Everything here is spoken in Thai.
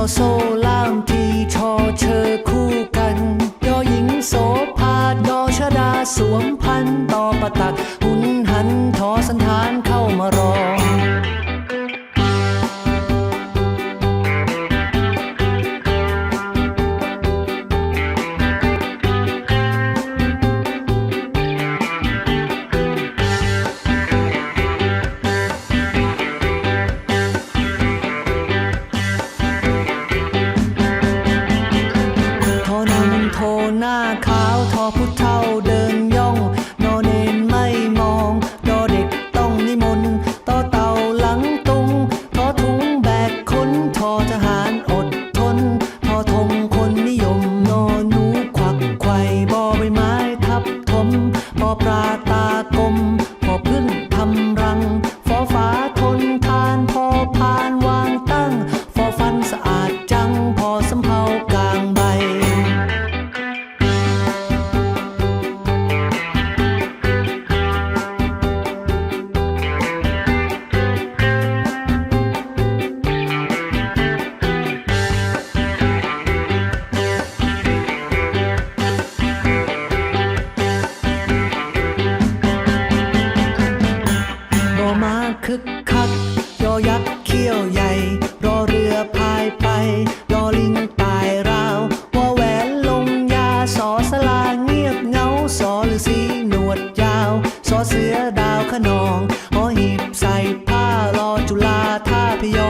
อโซล่ามทีชอเชอคู่กันยอหญิงโสภาดอชดาสวมพันต่อประตัก หุนหันทอสันธานเข้ามารอ หน้าขาวท คักยอยักษ์เขี้ยวใหญ่ รอเรือพายไป รอลิงตายราวว่าแหวนลงยาสอสลาเงียบเงาสอหรือสีหนวดยาวสอเสือดาวขนองหอหีบใส่ผ้ารอจุลาท่าพยอ